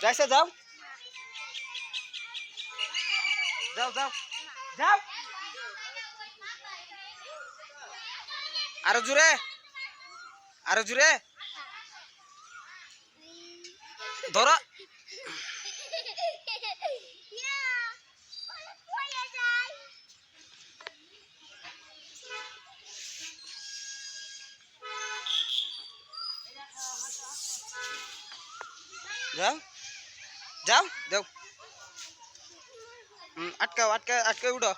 যাইছে যাও। যাও যাও। যাও। আরও জুড়ে আরও জুড়ে ধরো। যাও। যাও যাও আটকাও আটকা আটকে উঠো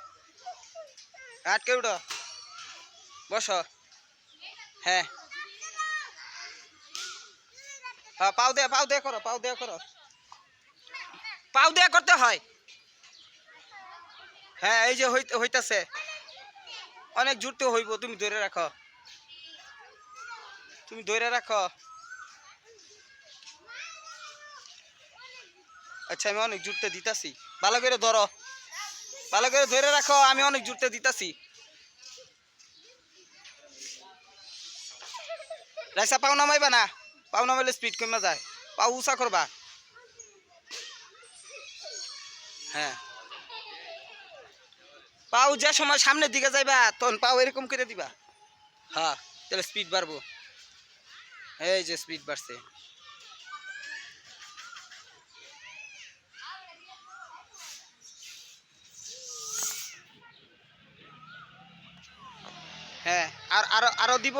আটকে উঠো বসো হ্যাঁ হ্যাঁ পাও দেয়া পাও দেয়া করো পাও দেয়া করো পাও দেয়া করতে হয় হ্যাঁ এই যে হইতে হইতাছে অনেক জুড়তে হইব তুমি ধরে রাখো তুমি ধরে রাখো আচ্ছা আমি অনেক জুড়তে দিতাছি। ভালো করে ধরো। ভালো করে ধরে রাখো, আমি অনেক জুড়তে দিতাছি। রাইসা, পাও নামাইবা না। পাও নামাইলে স্পিড কমে যায়। পাও উষা করবা। হ্যাঁ। পাও যে সময় সামনের দিকে যাইবা, তখন পাও এরকম করে দিবা। হ্যাঁ তাহলে স্পিড বাড়বো। এই যে স্পিড বাড়ছে। হ্যাঁ আর, আরও আরও দিব?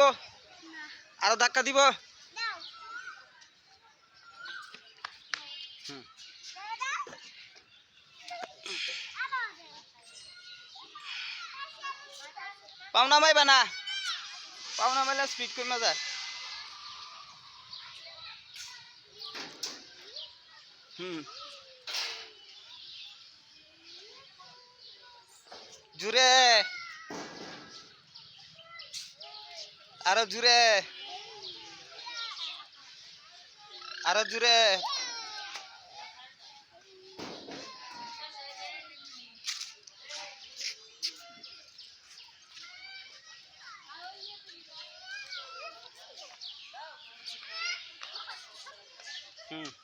আরও ধাক্কা দিব? হুম। পাও নামাইবা না? পাও নামাইলে স্পিড কমে যায়। হুম। জুড়ে। আরও জুড়ে আরও জুড়ে হুম।